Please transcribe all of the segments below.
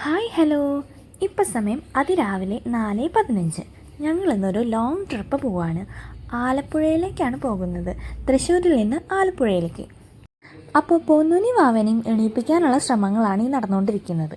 Hi hello ഇപ്പം സമയം അതിരാവിലെ നാല് പതിനഞ്ച് ഞങ്ങളിന്നൊരു ലോങ് ട്രിപ്പ് പോവാണ് ആലപ്പുഴയിലേക്കാണ് പോകുന്നത് തൃശ്ശൂരിൽ നിന്ന് ആലപ്പുഴയിലേക്ക് അപ്പോൾ പൊന്നുനി വാവനെയും എണീപ്പിക്കാനുള്ള ശ്രമങ്ങളാണ് ഈ നടന്നുകൊണ്ടിരിക്കുന്നത്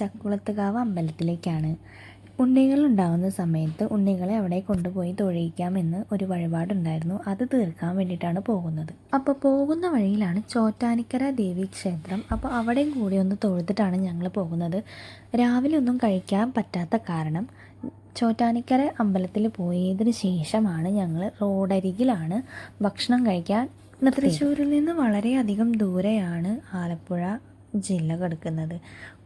ചക്കുളത്തുകാവ് അമ്പലത്തിലേക്കാണ്. ഉണ്ണികൾ ഉണ്ടാകുന്ന സമയത്ത് ഉണ്ണികളെ അവിടെ കൊണ്ടുപോയി തൊഴിയിക്കാമെന്ന് ഒരു വഴിപാടുണ്ടായിരുന്നു. അത് തീർക്കാൻ വേണ്ടിയിട്ടാണ് പോകുന്നത്. അപ്പോൾ പോകുന്ന വഴിയിലാണ് ചോറ്റാനിക്കര ദേവി ക്ഷേത്രം. അപ്പോൾ അവിടെയും കൂടി ഒന്ന് തൊഴുതിട്ടാണ് ഞങ്ങൾ പോകുന്നത്. രാവിലെ ഒന്നും കഴിക്കാൻ പറ്റാത്ത കാരണം ചോറ്റാനിക്കര അമ്പലത്തിൽ പോയതിന് ശേഷമാണ് ഞങ്ങൾ റോഡരികിലാണ് ഭക്ഷണം കഴിക്കാൻ തൃശ്ശൂരിൽ നിന്ന് വളരെയധികം ദൂരെയാണ് ആലപ്പുഴ ജില്ല കിടക്കുന്നത്.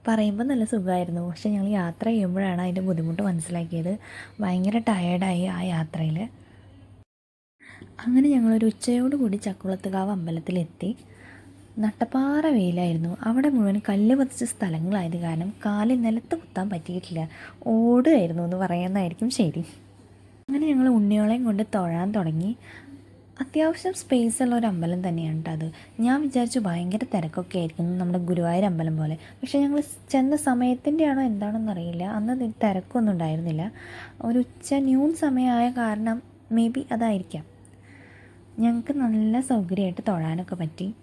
പറയുമ്പോൾ നല്ല സുഖമായിരുന്നു പക്ഷെ ഞങ്ങൾ യാത്ര ചെയ്യുമ്പോഴാണ് അതിന്റെ ബുദ്ധിമുട്ട് മനസ്സിലാക്കിയത്. ഭയങ്കര ടയേർഡായി ആ യാത്രയിൽ അങ്ങനെ ഞങ്ങളൊരു ഉച്ചയോട് കൂടി ചക്കുളത്തുകാവ് അമ്പലത്തിലെത്തി. നട്ടപ്പാറ വെയിലായിരുന്നു. അവിടെ മുഴുവൻ കല്ല് പതിച്ച സ്ഥലങ്ങളായത് കാരണം കാൽ നിലത്ത് കുത്താൻ പറ്റിയിട്ടില്ല. ഓടുകയായിരുന്നു എന്ന് പറയുന്നതായിരിക്കും ശരി. അങ്ങനെ ഞങ്ങൾ ഉണ്ണിയോളെയും കൊണ്ട് തൊഴാൻ തുടങ്ങി. അത്യാവശ്യം സ്പേസ് ഉള്ള ഒരു അമ്പലം തന്നെയാണ് കേട്ടോ അത്. ഞാൻ വിചാരിച്ചു ഭയങ്കര തിരക്കൊക്കെ ആയിരിക്കും നമ്മുടെ ഗുരുവായൂർ അമ്പലം പോലെ. പക്ഷേ ഞങ്ങൾ ചെന്ന സമയത്തിന്റെ ആണോ എന്താണെന്ന് അറിയില്ല. അന്ന് തിരക്കൊന്നും ഉണ്ടായിരുന്നില്ല. ഒരു ഉച്ച ന്യൂൺ സമയമായ കാരണം മേ ബി അതായിരിക്കാം. ഞങ്ങൾക്ക് നല്ല സൗകര്യമായിട്ട് തൊഴാനൊക്കെ പറ്റി.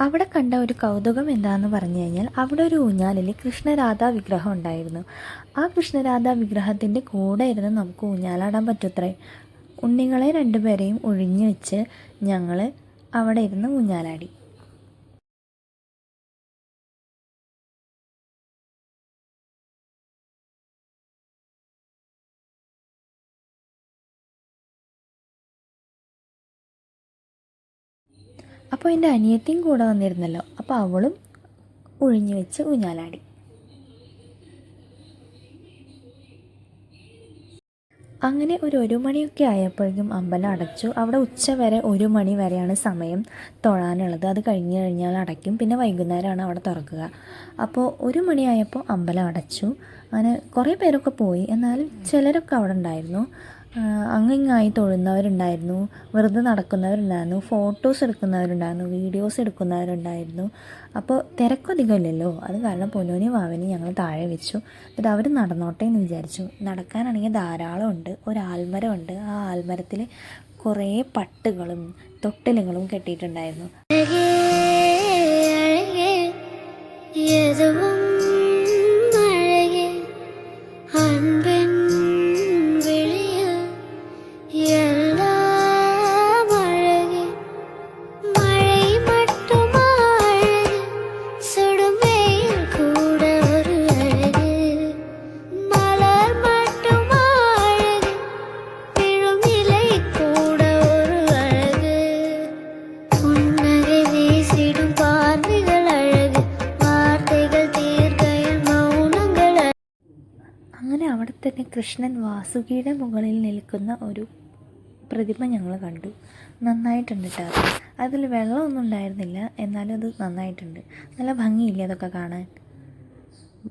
അവിടെ കണ്ട ഒരു കൗതുകം എന്താണെന്ന് പറഞ്ഞു കഴിഞ്ഞാൽ അവിടെ ഒരു ഊഞ്ഞാലിൽ കൃഷ്ണരാധാ വിഗ്രഹം ഉണ്ടായിരുന്നു. ആ കൃഷ്ണരാധാ വിഗ്രഹത്തിന്റെ കൂടെ ഇരുന്ന് നമുക്ക് ഊഞ്ഞാലാടാൻ പറ്റത്രേ? ഉണ്ണികളെ രണ്ടുപേരെയും ഒഴിഞ്ഞു വെച്ച് ഞങ്ങൾ അവിടെ ഇരുന്ന് ഊഞ്ഞാലാടി. അപ്പോൾ എന്റെ അനിയത്തിയും കൂടെ വന്നിരുന്നല്ലോ. അപ്പോൾ അവളും ഒഴിഞ്ഞു വെച്ച് ഊഞ്ഞാലാടി. അങ്ങനെ ഒരു ഒരു മണിയൊക്കെ ആയപ്പോഴേക്കും അമ്പലം അടച്ചു. അവിടെ ഉച്ച വരെ ഒരു മണി വരെയാണ് സമയം തൊഴാനുള്ളത്. അത് കഴിഞ്ഞ് കഴിഞ്ഞാൽ അടയ്ക്കും. പിന്നെ വൈകുന്നേരമാണ് അവിടെ തുറക്കുക. അപ്പോൾ ഒരു മണിയായപ്പോൾ അമ്പലം അടച്ചു. അങ്ങനെ കുറേ പേരൊക്കെ പോയി. എന്നാലും ചിലരൊക്കെ അവിടെ ഉണ്ടായിരുന്നു. അങ്ങിങ്ങായി തൊഴുന്നവരുണ്ടായിരുന്നു. വെറുതെ നടക്കുന്നവരുണ്ടായിരുന്നു. ഫോട്ടോസ് എടുക്കുന്നവരുണ്ടായിരുന്നു. വീഡിയോസ് എടുക്കുന്നവരുണ്ടായിരുന്നു. അപ്പോൾ തിരക്കധികമില്ലല്ലോ അത് കാരണം പൊന്നൂനി വാവിനെ ഞങ്ങൾ താഴെ വെച്ചു. എന്നിട്ട് അവർ നടന്നോട്ടെ എന്ന് വിചാരിച്ചു. നടക്കാനാണെങ്കിൽ ധാരാളം ഉണ്ട് ഒരു ആൽമരമുണ്ട്. ആ ആൽമരത്തിൽ കുറേ പട്ടുകളും തൊട്ടിലുകളും കെട്ടിയിട്ടുണ്ടായിരുന്നു. ഏതും തന്നെ കൃഷ്ണൻ വാസുകിയുടെ മുകളിൽ നിൽക്കുന്ന ഒരു പ്രതിമ ഞങ്ങൾ കണ്ടു. നന്നായിട്ടുണ്ട് കേട്ടോ അതിൽ വെള്ളമൊന്നും ഉണ്ടായിരുന്നില്ല. എന്നാലും അത് നന്നായിട്ടുണ്ട്. നല്ല ഭംഗിയില്ലേ അതൊക്കെ കാണാൻ?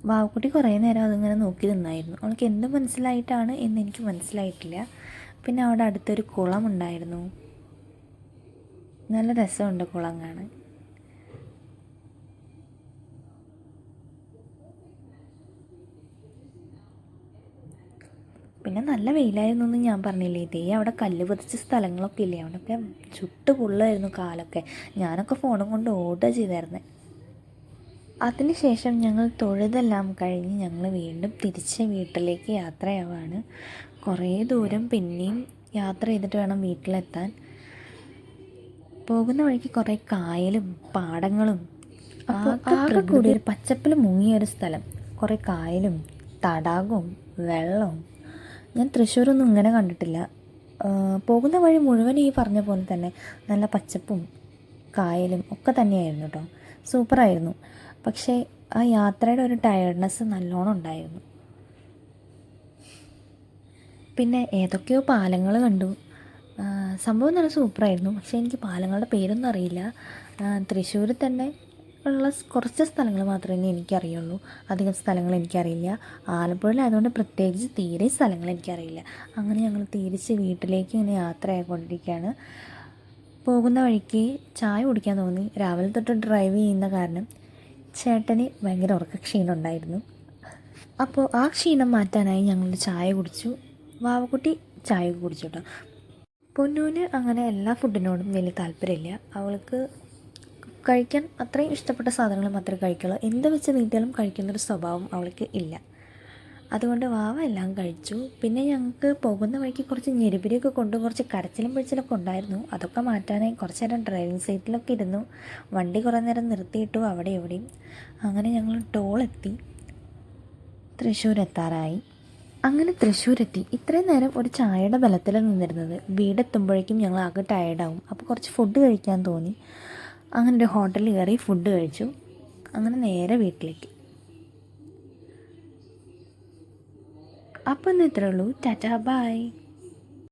വാവക്കുട്ടി കുറേ നേരം അതിങ്ങനെ നോക്കി നിന്നായിരുന്നു. അവൾക്ക് എന്ത് മനസ്സിലായിട്ടാണ് എന്ന് എനിക്ക് മനസ്സിലായിട്ടില്ല. പിന്നെ അവിടെ അടുത്തൊരു കുളം ഉണ്ടായിരുന്നു. നല്ല രസമുണ്ട് കുളം കാണാൻ. പിന്നെ നല്ല വെയിലായിരുന്നു എന്ന് ഞാൻ പറഞ്ഞില്ലേ. ഇതേ അവിടെ കല്ല് പതിച്ച സ്ഥലങ്ങളൊക്കെ ഇല്ലേ അവിടെയൊക്കെ ചുട്ട് പൊള്ളായിരുന്നു കാലൊക്കെ. ഞാനൊക്കെ ഫോണും കൊണ്ട് ഓർഡർ ചെയ്തായിരുന്നേ. അതിനുശേഷം ഞങ്ങൾ തൊഴുതെല്ലാം കഴിഞ്ഞ് ഞങ്ങൾ വീണ്ടും തിരിച്ച് വീട്ടിലേക്ക് യാത്രയാവാണ്. കുറേ ദൂരം പിന്നെയും യാത്ര ചെയ്തിട്ട് വേണം വീട്ടിലെത്താൻ. പോകുന്ന വഴിക്ക് കുറേ കായലും പാടങ്ങളും ആകെ കൂടി ഒരു പച്ചപ്പിൽ മുങ്ങിയൊരു സ്ഥലം. കുറേ കായലും തടാകവും വെള്ളവും ഞാൻ തൃശ്ശൂരൊന്നും ഇങ്ങനെ കണ്ടിട്ടില്ല. പോകുന്ന വഴി മുഴുവൻ ഈ പറഞ്ഞ പോലെ തന്നെ നല്ല പച്ചപ്പും കായലും ഒക്കെ തന്നെയായിരുന്നു കേട്ടോ സൂപ്പറായിരുന്നു. പക്ഷേ ആ യാത്രയുടെ ഒരു ടയർഡ്നെസ് നല്ലോണം ഉണ്ടായിരുന്നു. പിന്നെ ഏതൊക്കെയോ പാലങ്ങൾ കണ്ടു. സംഭവം നല്ല സൂപ്പറായിരുന്നു. പക്ഷേ എനിക്ക് പാലങ്ങളുടെ പേരൊന്നും അറിയില്ല. തൃശ്ശൂരിൽ തന്നെ ഉള്ള കുറച്ച് സ്ഥലങ്ങൾ മാത്രമേ എനിക്കറിയുള്ളൂ. അധികം സ്ഥലങ്ങൾ എനിക്കറിയില്ല. ആലപ്പുഴയിലായതുകൊണ്ട് പ്രത്യേകിച്ച് തീരെ സ്ഥലങ്ങൾ എനിക്കറിയില്ല. അങ്ങനെ ഞങ്ങൾ തിരിച്ച് വീട്ടിലേക്ക് ഇങ്ങനെ യാത്രയായിക്കൊണ്ടിരിക്കുകയാണ്. പോകുന്ന വഴിക്ക് ചായ കുടിക്കാൻ തോന്നി. രാവിലെ തൊട്ട് ഡ്രൈവ് ചെയ്യുന്ന കാരണം ചേട്ടന് ഭയങ്കര ഉറക്ക ക്ഷീണം ഉണ്ടായിരുന്നു. അപ്പോൾ ആ ക്ഷീണം മാറ്റാനായി ഞങ്ങൾ ചായ കുടിച്ചു. വാവക്കുട്ടി ചായ കുടിച്ചു കേട്ടോ പൊന്നൂന് അങ്ങനെ എല്ലാ ഫുഡിനോടും വലിയ താല്പര്യമില്ല. അവൾക്ക് കഴിക്കാൻ അത്രയും ഇഷ്ടപ്പെട്ട സാധനങ്ങൾ മാത്രമേ കഴിക്കുള്ളൂ. എന്ത് വെച്ച് നീട്ടിയാലും കഴിക്കുന്നൊരു സ്വഭാവം അവൾക്ക് ഇല്ല. അതുകൊണ്ട് വാവ എല്ലാം കഴിച്ചു. പിന്നെ ഞങ്ങൾക്ക് പോകുന്ന വഴിക്ക് കുറച്ച് ഞെരുപിരിയൊക്കെ കൊണ്ട് കുറച്ച് കരച്ചിലും പിടിച്ചിലൊക്കെ ഉണ്ടായിരുന്നു. അതൊക്കെ മാറ്റാനായി കുറച്ച് നേരം ഡ്രൈവിംഗ് സീറ്റിലൊക്കെ ഇരുന്നു. വണ്ടി കുറേ നേരം നിർത്തിയിട്ടു അവിടെ എവിടെയും. അങ്ങനെ ഞങ്ങൾ ടോളെത്തി തൃശ്ശൂർ എത്താറായി. അങ്ങനെ തൃശ്ശൂരെത്തി. ഇത്രയും നേരം ഒരു ചായയുടെ ബലത്തിലാണ് നിന്നിരുന്നത്. വീടെത്തുമ്പോഴേക്കും ഞങ്ങൾ ആകെ ടയർഡാവും അപ്പോൾ കുറച്ച് ഫുഡ് കഴിക്കാൻ തോന്നി. അങ്ങനെ ഒരു ഹോട്ടലിൽ കയറി ഫുഡ് കഴിച്ചു. അങ്ങനെ നേരെ വീട്ടിലേക്ക്. അപ്പം ഇന്ന് ഇത്രയുള്ളൂ ടാറ്റാ ബൈ